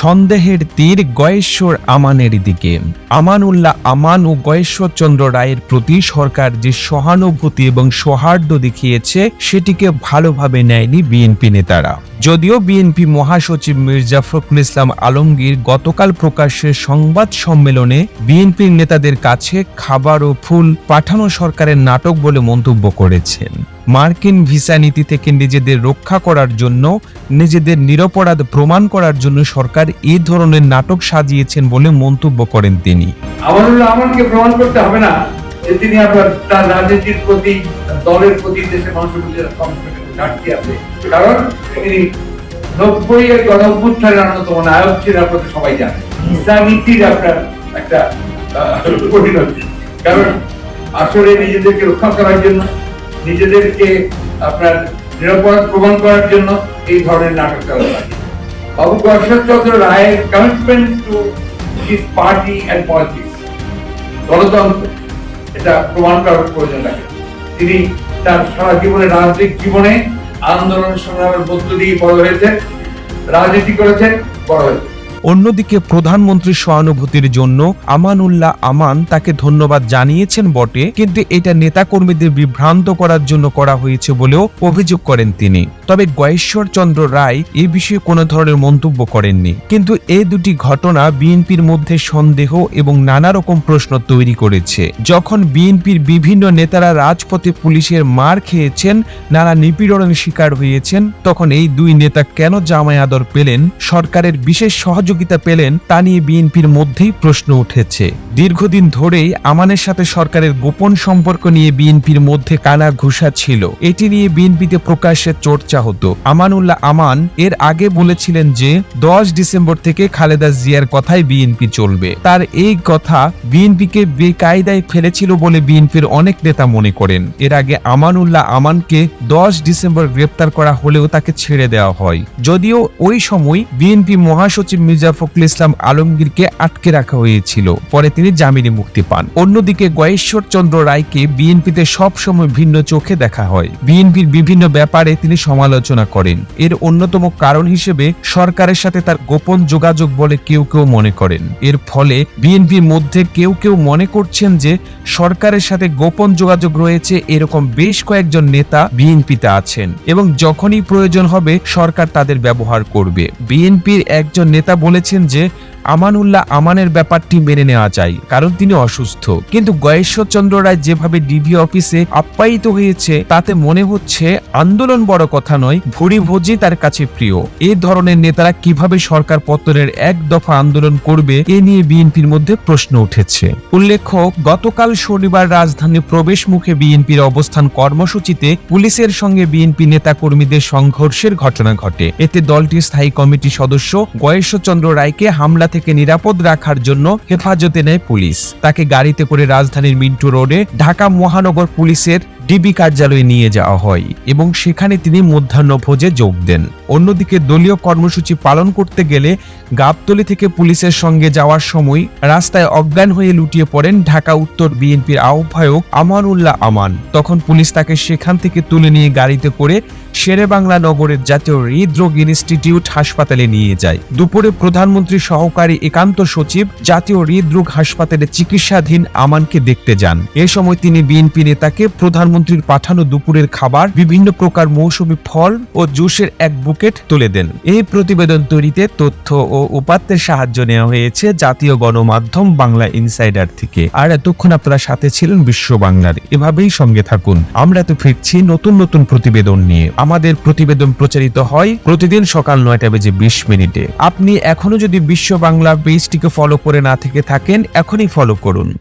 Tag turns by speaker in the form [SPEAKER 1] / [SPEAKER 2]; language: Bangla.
[SPEAKER 1] সন্দেহের তীর গয়েশ্বর আমানের দিকে। আমানুল্লাহ আমান ও গয়েশ্বরচন্দ্র রায়ের প্রতি সরকার যে সহানুভূতি এবং সৌহার্দ্য দেখিয়েছে, সেটিকে ভালোভাবে নেয়নি বিএনপি নেতারা। যদিও বিএনপি মহাসচিব মির্জা ফখরুল ইসলাম আলমগীর গতকাল প্রকাশ্যে সংবাদ সম্মেলনে বিএনপির নেতাদের কাছে খাবার ও ফুল পাঠানো সরকারের নাটক বলে মন্তব্য করেছেন। মার্কিন ভিসা নীতি থেকে নিজেদের রক্ষা করার জন্য, নিজেদের নিরপরাধ প্রমাণ করার জন্য সরকার এই ধরনের নাটক সাজিয়েছেন বলে মন্তব্য করেন তিনি।
[SPEAKER 2] আমানকে প্রমাণ করতে হবে না তিনি আপনার তার রাজনীতির প্রতি, দলের প্রতি দেশের মানুষের প্রতি ঘাটতি আছে। কারণ তিনি নব্বই এর গণ অন্যতম নায়ক ছিলেন আপনারা সবাই জানেন। ইসলামীতির আপনার একটা পরিণতি কারণ আসলে নিজেদেরকে রক্ষা করার জন্য, নিজেদেরকে আপনার নিরাপদ প্রমাণ করার জন্য এই ধরনের নাটক চালানো লাগে বাবু চন্দ্র রায়ের commitment to his party and politics গণতন্ত্র এটা প্রমাণ করার প্রয়োজন লাগে। তিনি তার সারা জীবনে, রাজনৈতিক জীবনে আন্দোলন সংগ্রামের মধ্য দিয়ে বড় হয়েছে, রাজনীতি করেছে, বড় হয়েছেন
[SPEAKER 1] অন্যদিকে প্রধানমন্ত্রীর সহানুভূতির জন্য আমানুল্লাহ আমান তাকে ধন্যবাদ জানিয়েছেন বটে, কিন্তু এটা নেতাকর্মীদের বিভ্রান্ত করার জন্য করা হয়েছে বলেও অভিযোগ করেন তিনি। তবে গয়েশ্বর চন্দ্র রায় এ বিষয়ে কোনো ধরনের মন্তব্য করেননি। কিন্তু এই দুটি ঘটনা বিএনপির মধ্যে সন্দেহ এবং নানা রকম প্রশ্ন তৈরি করেছে। যখন বিএনপির বিভিন্ন নেতারা রাজপথে পুলিশের মার খেয়েছেন, নানা নিপীড়নের শিকার হয়েছেন, তখন এই দুই নেতা কেন জামাই আদর পেলেন? সরকারের বিশেষ সহযোগিতা পেলেন তা নিয়ে বিএনপির মধ্যেই প্রশ্ন উঠেছে। দীর্ঘদিন ধরেই আমানের সাথে সরকারের গোপন সম্পর্ক নিয়ে বিএনপির মধ্যে কানা ঘুষা ছিল। এটি নিয়ে বিএনপিতে প্রকাশ্যে চর্চা হতো। আমানুল্লাহ আমান এর আগে বলেছিলেন যে, দশ ডিসেম্বর থেকে খালেদা জিয়ার কথাই বিএনপি চলবে। তার এই কথা বিএনপিকে বেকায়দায় ফেলেছিল বলে বিএনপির অনেক নেতা মনে করেন। এর আগে আমানুল্লাহ আমানকে দশ ডিসেম্বর গ্রেপ্তার করা হলেও তাকে ছেড়ে দেওয়া হয়। যদিও ওই সময় বিএনপি মহাসচিব মির্জা ফখরুল ইসলাম আলমগীরকে আটকে রাখা হয়েছিল। পরে তিনি জামিনে মুক্তি পান। অন্যদিকে গয়েশ্বর চন্দ্র রায়কে বিএনপিতে সবসময় ভিন্ন চোখে দেখা হয়। বিএনপির বিভিন্ন ব্যাপারে তিনি সমালোচনা করেন। এর অন্যতম কারণ হিসেবে সরকারের সাথে তার গোপন যোগাযোগ বলে কেউ কেউ মনে করেন। এর ফলে বিএনপির মধ্যে কেউ কেউ মনে করছেন যে সরকারের সাথে গোপন যোগাযোগ রয়েছে এরকম বেশ কয়েকজন নেতা বিএনপিতে আছেন। এবং যখনই প্রয়োজন হবে সরকার তাদের ব্যবহার করবে। বিএনপির একজন নেতা বলেছেন যে আমানুল্লাহ আমানের ব্যাপারটি মেনে নেওয়া যায়, কারণ তিনি অসুস্থ। কিন্তু গয়েশ্বর চন্দ্র রায় যেভাবে ডিবি অফিসে আপ্যায়িত হয়েছে, তাতে মনে হচ্ছে আন্দোলন বড় কথা নয় ভুরি ভোজই তার কাছে প্রিয়। এই ধরনের নেতারা কীভাবে সরকার পতনের এক দফা আন্দোলন করবে, এ নিয়ে বিএনপির মধ্যে প্রশ্ন উঠেছে। উল্লেখ্য, গতকাল শনিবার রাজধানী প্রবেশ মুখে বিএনপির অবস্থান কর্মসূচিতে পুলিশের সঙ্গে বিএনপি নেতা কর্মীদের সংঘর্ষের ঘটনা ঘটে। এতে দলটির স্থায়ী কমিটি সদস্য গয়েশ্বরচন্দ্র রায়কে হামলা থেকে নিরাপদ রাখার জন্য হেফাজতে নেয় পুলিশ। তাকে গাড়িতে করে রাজধানীর মিন্টু রোডে ঢাকা মহানগর পুলিশের ডিবি কার্যালয়ে নিয়ে যাওয়া হয় এবং সেখানে তিনি মধ্যাহ্নভোজে যোগ দেন। অন্যদিকে দলীয় কর্মসূচি পালন করতে গেলে গাবতলী থেকে পুলিশের সঙ্গে যাওয়ার সময় রাস্তায় অজ্ঞান হয়ে লুটিয়ে পড়েন ঢাকা উত্তর বিএনপির আহ্বায়ক আমানুল্লাহ আমান। তখন পুলিশ তাকে সেখান থেকে তুলে নিয়ে গাড়িতে করে শেরে বাংলা নগরের জাতীয় হৃদরোগ ইনস্টিটিউট হাসপাতালে নিয়ে যায়। দুপুরে প্রধানমন্ত্রী সহকারী একান্ত সচিব জাতীয় হৃদরোগ হাসপাতালে চিকিৎসাধীন আমানকে দেখতে যান। এ সময় তিনি বিএনপি নেতাকে প্রধানমন্ত্রীর পাঠানো দুপুরের খাবার, বিভিন্ন প্রকার মৌসুমি ফল ও জুসের এক বুকেট তুলে দেন। এই প্রতিবেদন তৈরিতে তথ্য ও উপাত্তের সাহায্য নেওয়া হয়েছে জাতীয় গণমাধ্যম বাংলা ইনসাইডার থেকে। আর এতক্ষণ আপনারা সাথে ছিলেন বিশ্ব বাংলার। এভাবেই সঙ্গে থাকুন। আমরা তো ফিরছি নতুন নতুন প্রতিবেদন নিয়ে। আমাদের প্রতিবেদন প্রচারিত হয় প্রতিদিন সকাল নয়টা বেজে বিশ মিনিটে। আপনি এখনও যদি বিশ্ব বাংলা পেজটিকে ফলো করে না থেকে থাকেন, এখনই ফলো করুন।